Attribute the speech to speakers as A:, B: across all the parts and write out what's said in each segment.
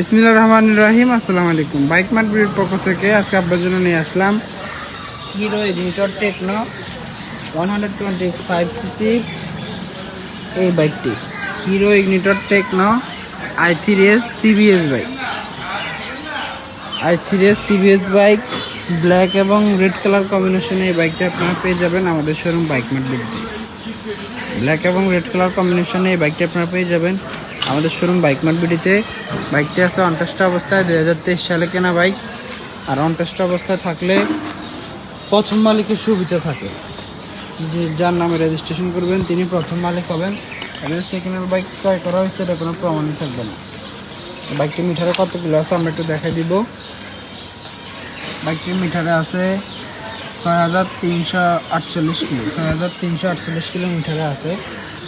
A: বিসমিল্লা রহমান রাহিম, আসসালামু আলাইকুম। Bike mart বিড়ির পক্ষ থেকে আজকে আপনার জন্য নিয়ে আসলাম Hero Ignitor Techno one hundred twenty five CC এই বাইকটি। Hero Ignitor Techno I three S CBS bike. I three S CBS bike, black এবং রেড কালার কম্বিনেশনে এই বাইকটি আপনারা পেয়ে যাবেন আমাদের শোরুম বাইক মার্ট বিড়িতে ব্ল্যাক এবং রেড কালার কম্বিনেশনে এই বাইকটি আপনারা পেয়ে যাবেন। আমাদের শোরুম বাইক মার্ট বাইকটি আছে অনটেস্ট অবস্থায়, দুই হাজার তেইশ সালে কেনা বাইক আর অনটেস্ট অবস্থায় থাকলে প্রথম মালিকের সুবিধা থাকে। যে যার নামে রেজিস্ট্রেশন করবেন, তিনি প্রথম মালিক হবেন। এবং সেকেন্ড বাইক ক্রয় করা হয়েছে, এটা কোনো প্রমাণই থাকবে না। বাইকটি মিটারে কত কিলো আছে, আমরা একটু দেখাই দিব। বাইকটির মিটারে আছে ছয় হাজার তিনশো আটচল্লিশ কিলো, ছয় হাজার তিনশো আটচল্লিশ কিলোমিটারে আছে।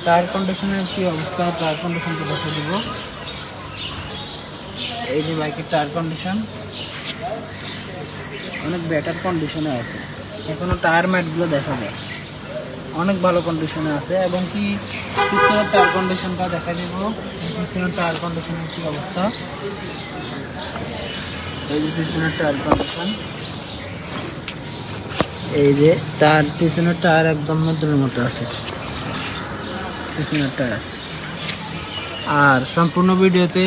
A: টায়ার কন্ডিশনের কি অবস্থা? টায়ার কন্ডিশনটা দেখা দিব। এই যে বাইকের টায়ার কন্ডিশন অনেক বেটার কন্ডিশনে আছে। এখনও টায়ার ম্যাটগুলো দেখা যায়। অনেক ভালো কন্ডিশনে আছে। এবং কি পিছনের টায়ার কন্ডিশনটা দেখা দিব। পিছনের টায়ার কন্ডিশনের কি অবস্থা? এই যে পিছনের টায়ার কন্ডিশন এই যে টায়ার পিছনের টায়ার একদম নতুনের মতো আছে। পিছনের আর সম্পূর্ণ ভিডিওতে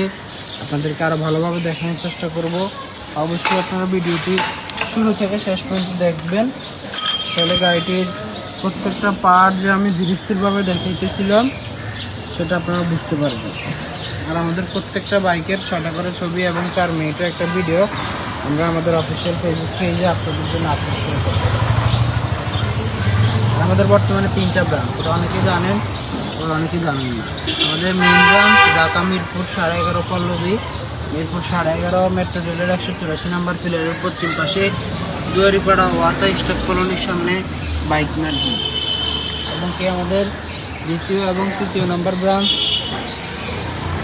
A: আপনাদেরকে আরও ভালোভাবে দেখানোর চেষ্টা করব। অবশ্যই আপনারা ভিডিওটি শুরু থেকে শেষ পর্যন্ত দেখবেন। তাহলে গাড়িটির প্রত্যেকটা পার্ট যে আমি ধীরস্থিরভাবে দেখাইতেছিলাম, সেটা আপনারা বুঝতে পারবেন। আর আমাদের প্রত্যেকটা বাইকের ছটা করে ছবি এবং চার মিনিটের একটা ভিডিও আমরা আমাদের অফিসিয়াল ফেসবুক পেজে আপনাদের জন্য আপলোড করে আমাদের বর্তমানে তিনটা ব্রাঞ্চ এটা অনেকেই জানেন আর অনেকে জানেন না। আমাদের মেন ব্রাঞ্চ ঢাকা, মিরপুর, সাড়ে এগারো পল্লবী। মিরপুর, সাড়ে এগারো মেট্রো রেলের একশো চুরাশি নাম্বার ফিলারের পশ্চিম পাশে দুয়ারিপাড়া ওয়াসা স্টক কলোনির সামনে বাইক ম্যাট এবং কি আমাদের দ্বিতীয় এবং তৃতীয় নম্বর ব্রাঞ্চ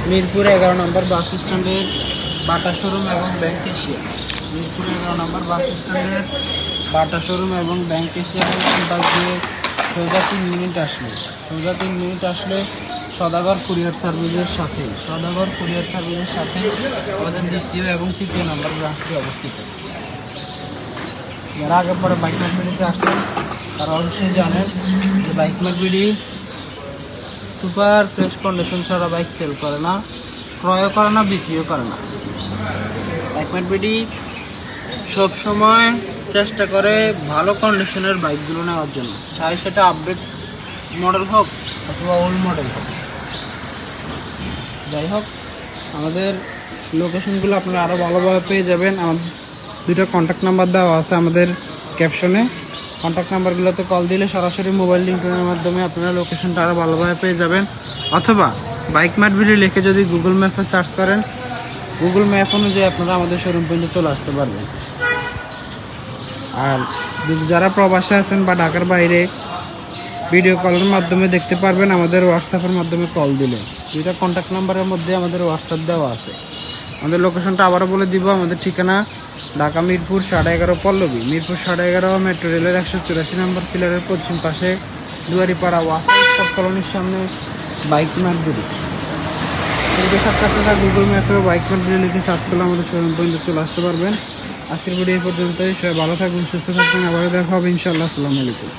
A: মিরপুর, এগারো নম্বর বাস স্ট্যান্ডের বাটা শোরুম এবং ব্যাংক এশিয়া মিরপুর, এগারো নম্বর বাস স্ট্যান্ডের বাটা শোরুম এবং ব্যাংক এশিয়া পাশ দিয়ে সোজা তিন মিনিট আসলে। সোজা তিন মিনিট আসলে সদাগর কুরিয়ার সার্ভিসের সাথে, সদাগর কুরিয়ার সার্ভিসের সাথে আমাদের দ্বিতীয় এবং তৃতীয় নম্বর ব্রাঞ্চটি অবস্থিত। যারা আগে পরে বাইক মার্কেটিতে আসতেন, তারা অবশ্যই জানেন যে বাইক মার্কেটি সুপার ফ্রেশ কন্ডিশন ছাড়া বাইক সেল করে না ক্রয় করে না, বিক্রিও করে না। বাইকম্যাট বিডি সবসময় চেষ্টা করে ভালো কন্ডিশনের বাইকগুলো নেওয়ার জন্য। চাই সেটা আপডেট মডেল হোক অথবা ওল্ড মডেল হোক। যাই হোক, আমাদের লোকেশনগুলো আপনারা আরও ভালোভাবে পেয়ে যাবেন। আমাদের দুটো কন্ট্যাক্ট নাম্বার দেওয়া আছে আমাদের ক্যাপশনে কন্ট্যাক্ট নাম্বারগুলোতে কল দিলে সরাসরি মোবাইল লিঙ্কের মাধ্যমে আপনারা লোকেশনটা আরও ভালোভাবে পেয়ে যাবেন। অথবা বাইক মার্ট ভিডিও লিখে যদি গুগল ম্যাপে সার্চ করেন গুগল ম্যাপ অনুযায়ী আপনারা আমাদের শোরুম পর্যন্ত চলে আসতে পারবেন। আর যারা প্রবাসে আছেন বা ঢাকার বাইরে ভিডিও কলের মাধ্যমে দেখতে পারবেন, আমাদের হোয়াটসঅ্যাপের মাধ্যমে কল দিলে। দুইটা কন্ট্যাক্ট নাম্বারের মধ্যে আমাদের হোয়াটসঅ্যাপ দেওয়া আছে। আমাদের লোকেশনটা আবারও বলে দিব, আমাদের ঠিকানা ঢাকা মিরপুর সাড়ে এগারো পল্লবী। মিরপুর সাড়ে এগারো মেট্রো রেলের একশো চুরাশি নম্বর পিলারের পশ্চিম পাশে দুয়ারিপাড়া ওয়াটার কলোনির সামনে বাইক মার্গুড়ি সেই আপনারা গুগল ম্যাপে বাইক মার্গুড়ি লিখে সার্চ করলে আমাদের শোরুম পর্যন্ত চলে আসতে পারবেন। আজকের ভিডিও এই পর্যন্তই। সবাই ভালো থাকবেন, সুস্থ থাকবেন। আবারও দেখা হবে, ইনশাআল্লাহ। আসসালামু আলাইকুম।